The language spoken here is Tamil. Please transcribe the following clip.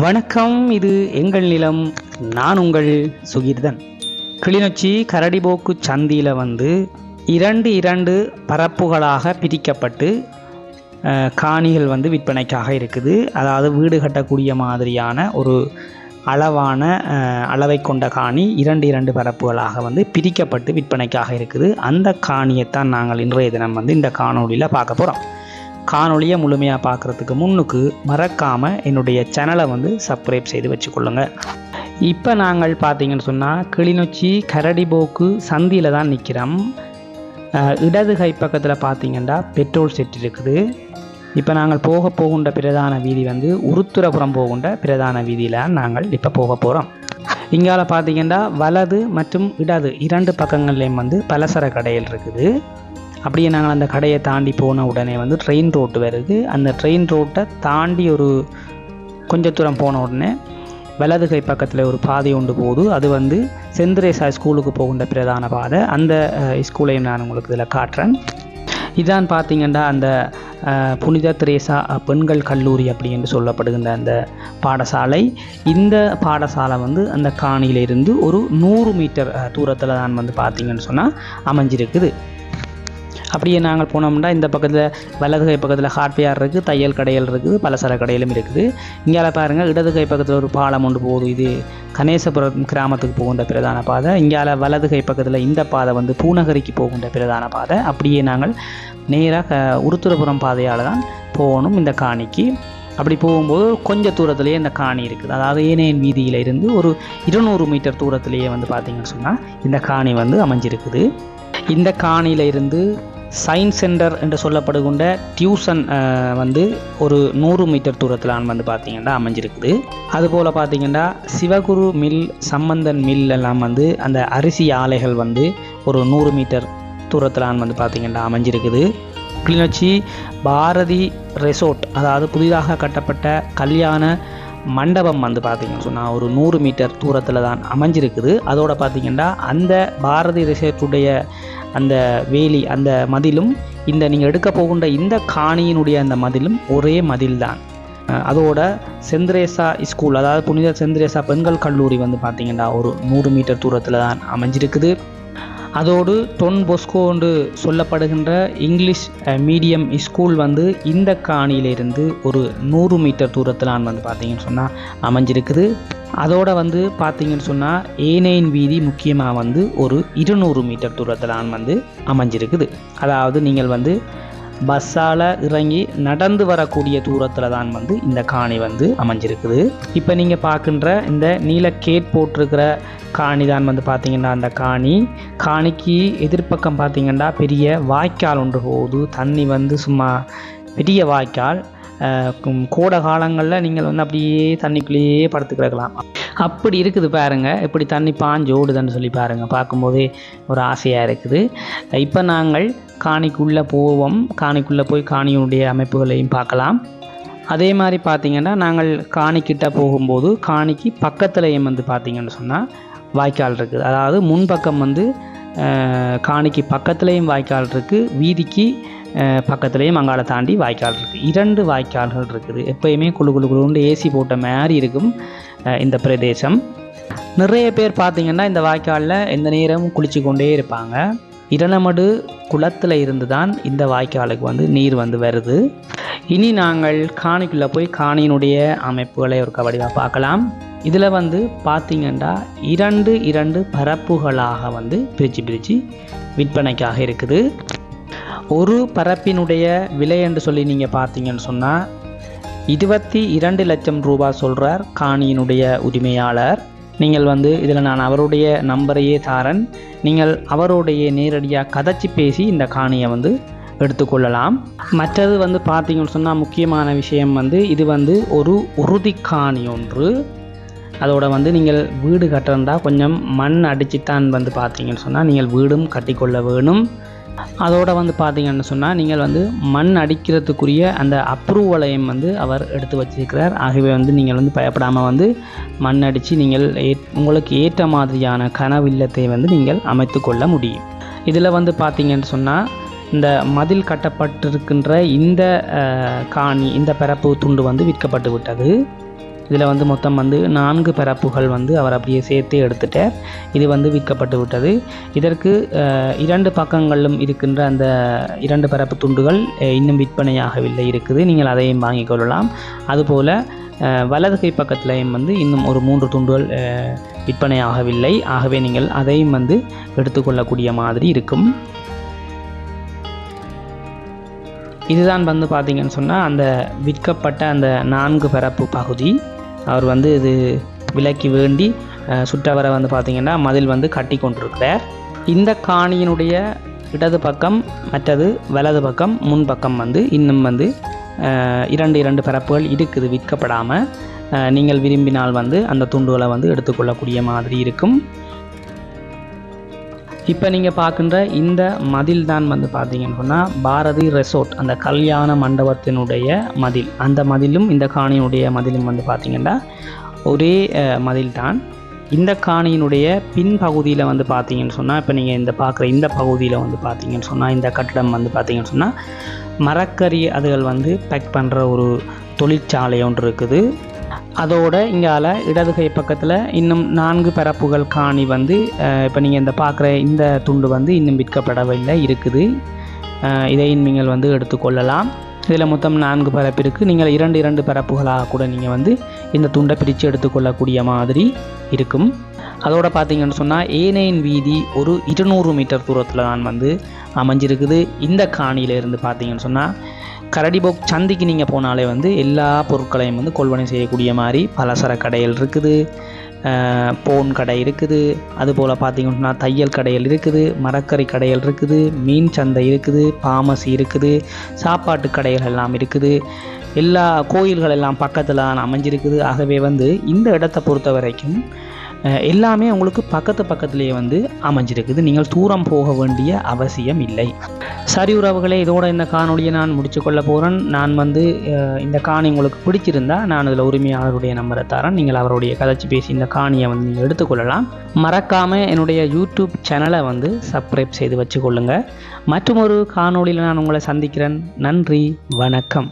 வணக்கம் இது எங்கள் நிலம் நான் உங்கள் சுகீர்தன். கிளிநொச்சி கரடிபோக்கு சந்தியில் வந்து இரண்டு இரண்டு பரப்புகளாக பிரிக்கப்பட்டு காணிகள் வந்து விற்பனைக்காக இருக்குது. அதாவது வீடு கட்டக்கூடிய மாதிரியான ஒரு அளவான அளவை கொண்ட காணி இரண்டு இரண்டு பரப்புகளாக வந்து பிரிக்கப்பட்டு விற்பனைக்காக இருக்குது. அந்த காணியைத்தான் நாங்கள் இன்றைய தினம் வந்து இந்த காணொளியில் பார்க்க போகிறோம் காணொலியை முழுமையாக பார்க்குறதுக்கு முன்னுக்கு மறக்காமல் என்னுடைய சேனலை வந்து சப்ஸ்கிரைப் செய்து வச்சுக்கொள்ளுங்க. இப்போ நாங்கள் பார்த்தீங்கன்னு சொன்னால் கிளிநொச்சி கரடிபோக்கு சந்தியில் தான் நிற்கிறோம் இடது கை பக்கத்தில் பார்த்தீங்கன்னா பெட்ரோல் செட் இருக்குது. இப்போ நாங்கள் போக போகின்ற பிரதான வீதி வந்து உருத்துரபுரம் போகின்ற பிரதான வீதியில் நாங்கள் இப்போ போக போகிறோம் இங்கால பார்த்தீங்கன்னா வலது மற்றும் இடது இரண்டு பக்கங்கள்லேயும் வந்து பலசர கடைகள் இருக்குது. அப்படியே நாங்கள் அந்த கடையை தாண்டி போன உடனே வந்து ட்ரெயின் ரோட்டு வருது. அந்த ட்ரெயின் ரோட்டை தாண்டி ஒரு கொஞ்ச தூரம் போன உடனே வலது கை பக்கத்தில் ஒரு பாதை உண்டு போகுது. அது வந்து செந்திரேசா ஸ்கூலுக்கு போகின்ற பிரதான பாதை. அந்த ஸ்கூலையும் நான் உங்களுக்கு இதில் காட்டுறேன். இதான் பார்த்தீங்கன்னா அந்த புனித திரேசா பெண்கள் கல்லூரி அப்படி என்று சொல்லப்படுகின்ற அந்த பாடசாலை. இந்த பாடசாலை வந்து அந்த காணியிலிருந்து ஒரு நூறு மீட்டர் தூரத்தில் தான் வந்து பார்த்திங்கன்னு சொன்னால் அமைஞ்சிருக்குது. அப்படியே நாங்கள் போனோம்னா இந்த பக்கத்தில் வலது கை பக்கத்தில் ஹார்ட்வேர் இருக்குது தையல் கடைகள் இருக்குது பலசர கடையிலும் இருக்குது. இங்கே பாருங்கள் இடது கை பக்கத்தில் ஒரு பாலம் ஒன்று போகுது. இது கணேசபுரம் கிராமத்துக்கு போகின்ற பிரதான பாதை. இங்கே வலது கை பக்கத்தில் இந்த பாதை வந்து பூநகரிக்கு போகின்ற பிரதான பாதை. அப்படியே நாங்கள் நேராக உருத்துரபுரம் பாதையால் தான் போகணும் இந்த காணிக்கு. அப்படி போகும்போது கொஞ்ச தூரத்துலேயே இந்த காணி இருக்குது. அதாவது ஏனையன் வீதியில் இருந்து ஒரு இருநூறு மீட்டர் தூரத்துலேயே வந்து பார்த்திங்கன்னு சொன்னால் இந்த காணி வந்து அமைஞ்சிருக்குது. இந்த காணியில் இருந்து சயின்ஸ் சென்டர் என்று சொல்லப்படுகின்ற டியூசன் வந்து ஒரு நூறு மீட்டர் தூரத்தில் வந்து பார்த்திங்கன்னா அமைஞ்சிருக்குது. அதுபோல் பார்த்தீங்கன்னா சிவகுரு மில் சம்பந்தன் மில் எல்லாம் வந்து அந்த அரிசி ஆலைகள் வந்து ஒரு நூறு மீட்டர் தூரத்தில் வந்து பார்த்திங்கன்னா அமைஞ்சிருக்குது. கிளிநொச்சி பாரதி ரெசோர்ட் அதாவது புதிதாக கட்டப்பட்ட கல்யாண மண்டபம் வந்து பார்த்திங்கன்னு சொன்னால் ஒரு நூறு மீட்டர் தூரத்தில் தான் அமைஞ்சிருக்குது. அதோடு பார்த்திங்கன்னா அந்த பாரதி ரிசோர்ட்டுடைய அந்த வேலி அந்த மதிலும் இந்த நீங்கள் எடுக்க போகின்ற இந்த காணியினுடைய அந்த மதிலும் ஒரே மதில்தான். அதோட செந்திரேசா ஸ்கூல் அதாவது புனித செந்திரேசா பெண்கள் கல்லூரி வந்து பார்த்தீங்கன்னா ஒரு நூறு மீட்டர் தூரத்தில் தான் அமைஞ்சிருக்குது. அதோடு டொன் பொஸ்கோ என்று சொல்லப்படுகின்ற இங்கிலீஷ் மீடியம் ஸ்கூல் வந்து இந்த காணியிலிருந்து ஒரு நூறு மீட்டர் தூரத்தில் வந்து பார்த்தீங்கன்னு சொன்னால் அமைஞ்சிருக்குது. அதோட வந்து பார்த்தீங்கன்னு சொன்னால் ஏனையின் வீதி முக்கியமாக வந்து ஒரு இருநூறு மீட்டர் தூரத்தில் வந்து அமைஞ்சிருக்குது. அதாவது நீங்கள் வந்து பஸ்ஸால் இறங்கி நடந்து வரக்கூடிய தூரத்தில் தான் வந்து இந்த காணி வந்து அமைஞ்சிருக்குது. இப்போ நீங்கள் பார்க்கின்ற இந்த நீல கேட் போட்டிருக்கிற காணி தான் வந்து பார்த்திங்கன்னா அந்த காணி. காணிக்கு எதிர்ப்பக்கம் பார்த்திங்கன்னா பெரிய வாய்க்கால் ஒன்று போகுது. தண்ணி வந்து சும்மா பெரிய வாய்க்கால். அஹ், கோடை காலங்களில் நீங்கள் வந்து அப்படியே தண்ணிக்குள்ளேயே படுத்து கிடக்கலாம். அப்படி இருக்குது பாருங்க. இப்படி தண்ணி பாஞ்சு ஓடுதுன்னு சொல்லி பாருங்க. பார்க்கும்போதே ஒரு ஆசையாக இருக்குது. இப்போ நாங்கள் காணிக்குள்ளே போவோம். காணிக்குள்ளே போய் காணியுடைய அமைப்புகளையும் பார்க்கலாம். அதே மாதிரி பார்த்திங்கன்னா நாங்கள் காணிக்கிட்ட போகும்போது காணிக்கு பக்கத்துலேயும் வந்து பார்த்தீங்கன்னு சொன்னால் வாய்க்கால் இருக்குது. அதாவது முன்பக்கம் வந்து காணிக்கு பக்கத்துலேயும் வாய்க்கால் இருக்குது வீதிக்கு பக்கத்துலேயும் அங்கால தாண்டி வாய்க்கால் இருக்குது இரண்டு வாய்க்கால்கள் இருக்குது. எப்போயுமே குழு குழு குழுண்டு ஏசி போட்ட மாதிரி இருக்கும் இந்த பிரதேசம். நிறைய பேர் பார்த்திங்கன்னா இந்த வாய்க்காலில் எந்த நேரமும் குளிச்சு கொண்டே இருப்பாங்க. இரணமடு குளத்தில் இருந்து தான் இந்த வாய்க்காலுக்கு வந்து நீர் வந்து வருது. இனி நாங்கள் காணிக்குள்ளே போய் காணியினுடைய அமைப்புகளை ஒரு கபடியாக பார்க்கலாம். இதில் வந்து பார்த்திங்கன்னா இரண்டு இரண்டு பரப்புகளாக வந்து பிரித்து பிரித்து விற்பனைக்காக இருக்குது. ஒரு பரப்பினுடைய விலை என்று சொல்லி நீங்கள் பார்த்தீங்கன்னு சொன்னால் இருபத்தி இரண்டு லட்சம் ரூபாய் சொல்கிறார் காணியினுடைய உரிமையாளர். நீங்கள் வந்து இதில் நான் அவருடைய நம்பரையே தாரன். நீங்கள் அவருடைய நேரடியாக கதைச்சி பேசி இந்த காணியை வந்து எடுத்துக்கொள்ளலாம். மற்றது வந்து பார்த்தீங்கன்னு சொன்னால் முக்கியமான விஷயம் வந்து இது வந்து ஒரு உறுதி காணி ஒன்று. அதோட வந்து நீங்கள் வீடு கட்டிருந்தால் கொஞ்சம் மண் அடிச்சுத்தான் வந்து பார்த்தீங்கன்னு சொன்னால் நீங்கள் வீடும் கட்டிக்கொள்ள வேணும். அதோடு வந்து பார்த்தீங்கன்னு சொன்னால் நீங்கள் வந்து மண் அடிக்கிறதுக்குரிய அந்த அப்ரூவலையும் வந்து அவர் எடுத்து வச்சிருக்கிறார். ஆகவே வந்து நீங்கள் வந்து பயப்படாமல் வந்து மண் அடித்து நீங்கள் ஏ- உங்களுக்கு ஏற்ற மாதிரியான கனவு இல்லத்தை வந்து நீங்கள் அமைத்து கொள்ள முடியும். இதில் வந்து பார்த்தீங்கன்னு சொன்னால் இந்த மதில் கட்டப்பட்டிருக்கின்ற இந்த காணி இந்த பரப்பு துண்டு வந்து விற்கப்பட்டு விட்டது. இதில் வந்து மொத்தம் வந்து நான்கு பரப்புகள் வந்து அவர் அப்படியே சேர்த்து எடுத்துட்டார். இது வந்து விற்கப்பட்டு விட்டது. இதற்கு இரண்டு பக்கங்களிலும் இருக்கின்ற அந்த இரண்டு பரப்பு துண்டுகள் இன்னும் விற்பனையாகவில்லை இருக்குது. நீங்கள் அதையும் வாங்கிக் கொள்ளலாம். அதுபோல் வலது கை பக்கத்துலேயும் வந்து இன்னும் ஒரு மூன்று துண்டுகள் விற்பனையாகவில்லை. ஆகவே நீங்கள் அதையும் வந்து எடுத்துக்கொள்ளக்கூடிய மாதிரி இருக்கும். இதுதான் வந்து பார்த்தீங்கன்னு சொன்னால் அந்த விற்கப்பட்ட அந்த நான்கு பரப்பு பகுதி. அவர் வந்து இது விலைக்கு வேண்டி சுற்றவரை வந்து பார்த்தீங்கன்னா மதில் வந்து கட்டி கொண்டிருக்கிறார். இந்த காணியினுடைய இடது பக்கம் மற்றது வலது பக்கம் முன்பக்கம் வந்து இன்னும் வந்து இரண்டு இரண்டு பரப்புகள் இருக்குது விற்கப்படாமல் நீங்கள் விரும்பினால் வந்து அந்த துண்டுகளை வந்து எடுத்துக்கொள்ளக்கூடிய மாதிரி இருக்கும். இப்போ நீங்கள் பார்க்கின்ற இந்த மதில் தான் வந்து பார்த்தீங்கன்னு சொன்னால் பாரதி ரெசோர்ட் அந்த கல்யாண மண்டபத்தினுடைய மதில். அந்த மதிலும் இந்த காணியினுடைய மதிலும் வந்து பார்த்தீங்கன்னா ஒரே மதில் தான் இந்த காணியினுடைய பின்பகுதியில் வந்து பார்த்தீங்கன்னு சொன்னால் இப்போ நீங்கள் இந்த பார்க்குற இந்த பகுதியில் வந்து பார்த்தீங்கன்னு சொன்னால் இந்த கட்டடம் வந்து பார்த்தீங்கன்னு சொன்னால் மரக்கறி அதுகள் வந்து பேக் பண்ணுற ஒரு தொழிற்சாலை ஒன்று இருக்குது. அதோட இங்கால இடது கை பக்கத்தில் இன்னும் நான்கு பரப்புகள் காணி வந்து இப்போ நீங்கள் இந்த பார்க்குற இந்த துண்டு வந்து இன்னும் விற்கப்படவில்லை இருக்குது. இதையும் நீங்கள் வந்து எடுத்துக்கொள்ளலாம் இதில் மொத்தம் நான்கு பரப்பு இருக்குது நீங்கள் இரண்டு இரண்டு பரப்புகளாக கூட நீங்கள் வந்து இந்த துண்டை பிரித்து எடுத்துக்கொள்ளக்கூடிய மாதிரி இருக்கும். அதோட பார்த்தீங்கன்னு சொன்னால் ஏனையின் வீதி ஒரு இருநூறு மீட்டர் தூரத்தில் தான் வந்து அமைஞ்சிருக்குது. இந்த காணியிலிருந்து பார்த்தீங்கன்னு சொன்னால் கரடிபோக் சந்தைக்கு நீங்கள் போனாலே வந்து எல்லா பொருட்களையும் வந்து கொள்வனை செய்யக்கூடிய மாதிரி பலசர கடைகள் இருக்குது. போன் கடை இருக்குது. அதுபோல் பார்த்திங்கன்னா தையல் கடைகள் இருக்குது மரக்கறி கடைகள் இருக்குது மீன் சந்தை இருக்குது பாமசி இருக்குது சாப்பாட்டு கடைகள் எல்லாம் இருக்குது. எல்லா கோயில்கள் எல்லாம் பக்கத்தில் தான் அமைஞ்சிருக்குது. ஆகவே வந்து இந்த இடத்தை பொறுத்த வரைக்கும் எல்லாமே உங்களுக்கு பக்கத்து பக்கத்துலேயே வந்து அமைஞ்சிருக்குது. நீங்கள் தூரம் போக வேண்டிய அவசியம் இல்லை. சரி உறவுகளே இதோட இந்த காணொலியை நான் முடிச்சு கொள்ள போகிறேன் நான் வந்து இந்த காணி உங்களுக்கு பிடிச்சிருந்தா நான் அதில் உரிமையாளருடைய நம்பரை தரேன். நீங்கள் அவருடைய கதைச்சி பேசி இந்த காணியை வந்து நீங்கள் எடுத்துக்கொள்ளலாம். மறக்காமல் என்னுடைய யூடியூப் சேனலை வந்து சப்ஸ்கிரைப் செய்து வச்சுக்கொள்ளுங்கள் மற்றும் ஒரு காணொளியில் நான் உங்களை சந்திக்கிறேன். நன்றி வணக்கம்.